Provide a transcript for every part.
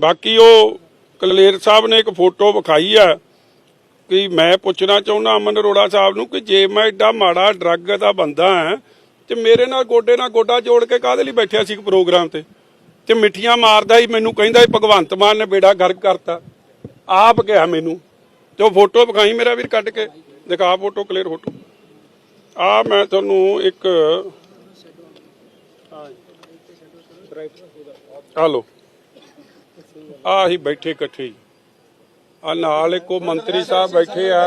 ਬਾਕੀ ਉਹ ਕਲੇਰ ਸਾਹਿਬ ਨੇ ਇੱਕ ਫੋਟੋ ਵਿਖਾਈ ਆ ਕਿ ਮੈਂ ਪੁੱਛਣਾ ਚਾਹੁੰਦਾ ਅਮਨ ਅਰੋੜਾ ਸਾਹਿਬ ਨੂੰ ਕਿ ਜੇ ਮੈਂ ਐਡਾ ਮਾੜਾ ਡਰੱਗ ਦਾ ਬੰਦਾ ਹਾਂ ਤੇ ਮੇਰੇ ਨਾਲ ਗੋਡੇ ਨਾਲ ਗੋਡਾ ਜੋੜ ਕੇ ਕਾਹਦੇ ਲਈ ਬੈਠਿਆ ਸੀ ਪ੍ਰੋਗਰਾਮ ਤੇ? ਤੇ ਮਿੱਠੀਆਂ ਮਾਰਦਾ ਹੀ ਮੈਨੂੰ ਕਹਿੰਦਾ ਸੀ ਭਗਵੰਤ ਮਾਨ ਨੇ ਬੇੜਾ ਗਰਕ ਕਰਤਾ। ਆਪ ਕਿਹਾ ਮੈਨੂੰ। ਤੇ ਉਹ ਫੋਟੋ ਵਿਖਾਈ ਮੇਰਾ ਵੀਰ ਕੱਢ ਕੇ। ਦਿਖਾ ਫੋਟੋ ਕਲੀਅਰ ਫੋਟੋ। ਆ ਮੈਂ ਤੁਹਾਨੂੰ ਇੱਕ ਆ ਲੋ ਆ ਹੀ ਬੈਠੇ ਇਕੱਠੇ ਆ ਨਾਲ ਇੱਕੋ ਮੰਤਰੀ ਸਾਹਿਬ ਬੈਠੇ ਆ।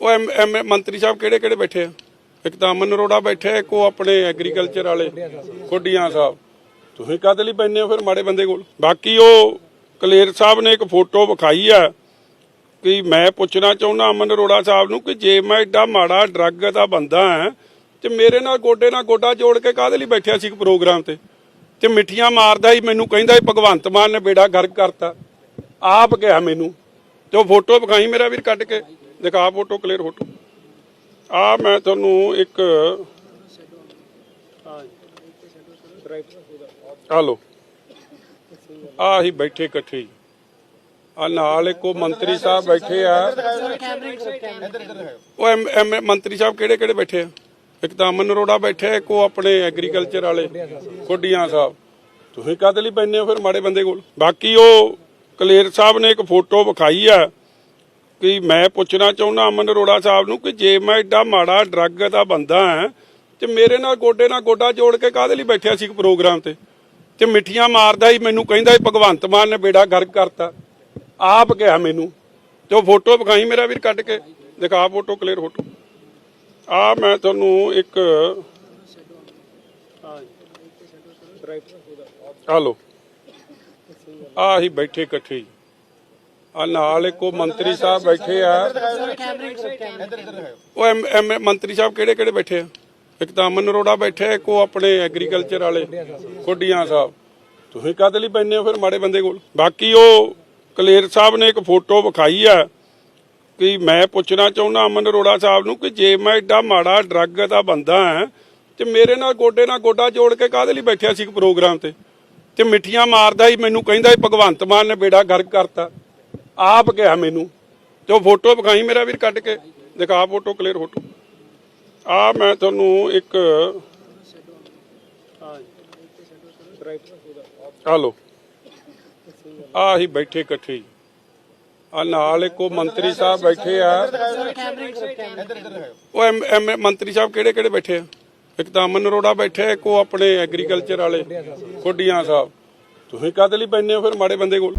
ਉਹ ਐਮ ਐਮ, ਮੰਤਰੀ ਸਾਹਿਬ ਕਿਹੜੇ ਕਿਹੜੇ ਬੈਠੇ ਆ? ਇੱਕ ਤਾਂ ਅਮਨ ਅਰੋੜਾ ਬੈਠੇ, ਇੱਕ ਉਹ ਆਪਣੇ ਐਗਰੀਕਲਚਰ ਵਾਲੇ ਕੋਡੀਆਂ ਸਾਹਿਬ। ਤੁਸੀਂ ਕਾਹਦੇ ਲਈ ਬੈਠੇ ਹੋ ਫਿਰ ਮਾੜੇ ਬੰਦੇ ਕੋਲ? ਬਾਕੀ ਉਹ ਕਲੇਰ ਸਾਹਿਬ ਨੇ ਇੱਕ ਫੋਟੋ ਵਿਖਾਈ ਆ ਕਿ ਮੈਂ ਪੁੱਛਣਾ ਚਾਹੁੰਦਾ ਅਮਨ ਅਰੋੜਾ ਸਾਹਿਬ ਨੂੰ ਕਿ ਜੇ ਮੈਂ ਐਡਾ ਮਾੜਾ ਡਰੱਗ ਦਾ ਬੰਦਾ ਹਾਂ ਤੇ ਮੇਰੇ ਨਾਲ ਗੋਡੇ ਨਾਲ ਗੋਡਾ ਜੋੜ ਕੇ ਕਾਹਦੇ ਲਈ ਬੈਠਿਆ ਸੀ ਇੱਕ ਪ੍ਰੋਗਰਾਮ ਤੇ? ਤੇ ਮਿੱਠੀਆਂ ਮਾਰਦਾ ਹੀ ਮੈਨੂੰ ਕਹਿੰਦਾ ਸੀ, ਭਗਵੰਤ ਮਾਨ ਨੇ ਬੇੜਾ ਗਰਕ ਕਰਤਾ। ਆਪ ਕਿਹਾ ਮੈਨੂੰ। ਤੇ ਉਹ ਫੋਟੋ ਵਿਖਾਈ ਮੇਰਾ ਵੀਰ ਕੱਢ ਕੇ। ਦਿਖਾ ਫੋਟੋ ਕਲੀਅਰ ਫੋਟੋ। ਆ ਮੈਂ ਤੁਹਾਨੂੰ ਇੱਕ ਆ ਲੋ ਆ ਹੀ ਬੈਠੇ ਇਕੱਠੇ ਆ ਨਾਲ ਇੱਕੋ ਮੰਤਰੀ ਸਾਹਿਬ ਬੈਠੇ ਆ। ਉਹ ਮੰਤਰੀ ਸਾਹਿਬ ਕਿਹੜੇ ਕਿਹੜੇ ਬੈਠੇ ਆ? ਇੱਕ ਤਾਂ ਅਮਨ ਅਰੋੜਾ ਬੈਠੇ, ਇੱਕ ਉਹ ਆਪਣੇ ਐਗਰੀਕਲਚਰ ਵਾਲੇ ਕੋਡੀਆਂ ਸਾਹਿਬ। ਤੁਸੀਂ ਕਾਹਦੇ ਲਈ ਬੈਠੇ ਹੋ ਫਿਰ ਮਾੜੇ ਬੰਦੇ ਕੋਲ? ਬਾਕੀ ਉਹ ਕਲੇਰ ਸਾਹਿਬ ਨੇ ਇੱਕ ਫੋਟੋ ਵਿਖਾਈ ਆ ਕਿ ਮੈਂ ਪੁੱਛਣਾ ਚਾਹੁੰਦਾ ਅਮਨ ਅਰੋੜਾ ਸਾਹਿਬ ਨੂੰ ਕਿ ਜੇ ਮੈਂ ਐਡਾ ਮਾੜਾ ਡਰੱਗ ਦਾ ਬੰਦਾ ਹਾਂ, ਤੇ ਮੇਰੇ ਨਾਲ ਗੋਡੇ ਨਾਲ ਗੋਡਾ ਜੋੜ ਕੇ ਕਾਹਦੇ ਲਈ ਬੈਠਿਆ ਸੀ ਇੱਕ ਪ੍ਰੋਗਰਾਮ ਤੇ? ਤੇ ਮਿੱਠੀਆਂ ਮਾਰਦਾ ਹੀ ਮੈਨੂੰ ਕਹਿੰਦਾ ਭਗਵੰਤ ਮਾਨ ਨੇ ਬੇੜਾ ਗਰਕ ਕਰਤਾ। ਆਪ ਕਿਹਾ ਮੈਨੂੰ। ਤੇ ਉਹ ਫੋਟੋ ਵਿਖਾਈ ਮੇਰਾ ਵੀਰ ਕੱਢ ਕੇ। ਦਿਖਾ ਫੋਟੋ ਕਲੀਅਰ ਫੋਟੋ। ਆ ਮੈਂ ਤੁਹਾਨੂੰ ਇੱਕ ਆ ਲੋ ਆ ਹੀ ਬੈਠੇ ਇਕੱਠੇ ਆ ਨਾਲ ਇੱਕੋ ਮੰਤਰੀ ਸਾਹਿਬ ਬੈਠੇ ਆ। ਉਹ ਐਮ ਮੰਤਰੀ ਸਾਹਿਬ ਕਿਹੜੇ ਕਿਹੜੇ ਬੈਠੇ ਆ? ਇੱਕ ਤਾਂ ਅਮਨ ਅਰੋੜਾ ਬੈਠੇ ਆ, ਇੱਕ ਉਹ ਆਪਣੇ ਐਗਰੀਕਲਚਰ ਵਾਲੇ ਕੋਡੀਆਂ ਸਾਹਿਬ। ਤੁਸੀਂ ਕਾਹਦੇ ਲਈ ਬੈਠੇ ਹੋ ਫਿਰ ਮਾੜੇ ਬੰਦੇ ਕੋਲ? ਬਾਕੀ ਉਹ ਕਲੇਰ ਸਾਹਿਬ ਨੇ ਇੱਕ ਫੋਟੋ ਵਿਖਾਈ ਆ। ਕਿ ਮੈਂ ਪੁੱਛਣਾ ਚਾਹੁੰਦਾ ਅਮਨ ਅਰੋੜਾ ਸਾਹਿਬ ਨੂੰ ਕਿ ਜੇ ਮੈਂ ਐਡਾ ਮਾੜਾ ਡਰੱਗ ਦਾ ਬੰਦਾ ਹਾਂ ਤੇ ਮੇਰੇ ਨਾਲ ਗੋਡੇ ਨਾਲ ਗੋਡਾ ਜੋੜ ਕੇ ਕਾਹਦੇ ਲਈ ਬੈਠਿਆ ਸੀ ਪ੍ਰੋਗਰਾਮ ਤੇ? ਤੇ ਮਿੱਠੀਆਂ ਮਾਰਦਾ ਹੀ ਮੈਨੂੰ ਕਹਿੰਦਾ ਸੀ ਭਗਵੰਤ ਮਾਨ ਨੇ ਬੇੜਾ ਗਰਕ ਕਰਤਾ। ਆਪ ਕਿਹਾ ਮੈਨੂੰ। ਤੇ ਉਹ ਫੋਟੋ ਵਿਖਾਈ ਮੇਰਾ ਵੀਰ ਕੱਢ ਕੇ। ਦਿਖਾ ਫੋਟੋ ਕਲੀਅਰ ਫੋਟੋ ਆ ਮੈਂ ਤੁਹਾਨੂੰ ਇੱਕ ਆ ਲੋ ਆ ਹੀ ਬੈਠੇ ਇਕੱਠੇ ਆ ਨਾਲ ਇੱਕੋ ਮੰਤਰੀ ਸਾਹਿਬ ਬੈਠੇ ਆ। ਉਹ ਐਮ ਐਮ ਮੰਤਰੀ ਸਾਹਿਬ ਕਿਹੜੇ ਕਿਹੜੇ ਬੈਠੇ ਆ? ਇੱਕ ਤਾਂ ਅਮਨ ਅਰੋੜਾ ਬੈਠੇ ਆ, ਇੱਕ ਉਹ ਆਪਣੇ ਐਗਰੀਕਲਚਰ ਵਾਲੇ ਕੋਡੀਆਂ ਸਾਹਿਬ। ਤੁਸੀਂ ਕਾਹਦੇ ਲਈ ਬੈਠੇ ਹੋ ਫਿਰ ਮਾੜੇ ਬੰਦੇ ਕੋਲ?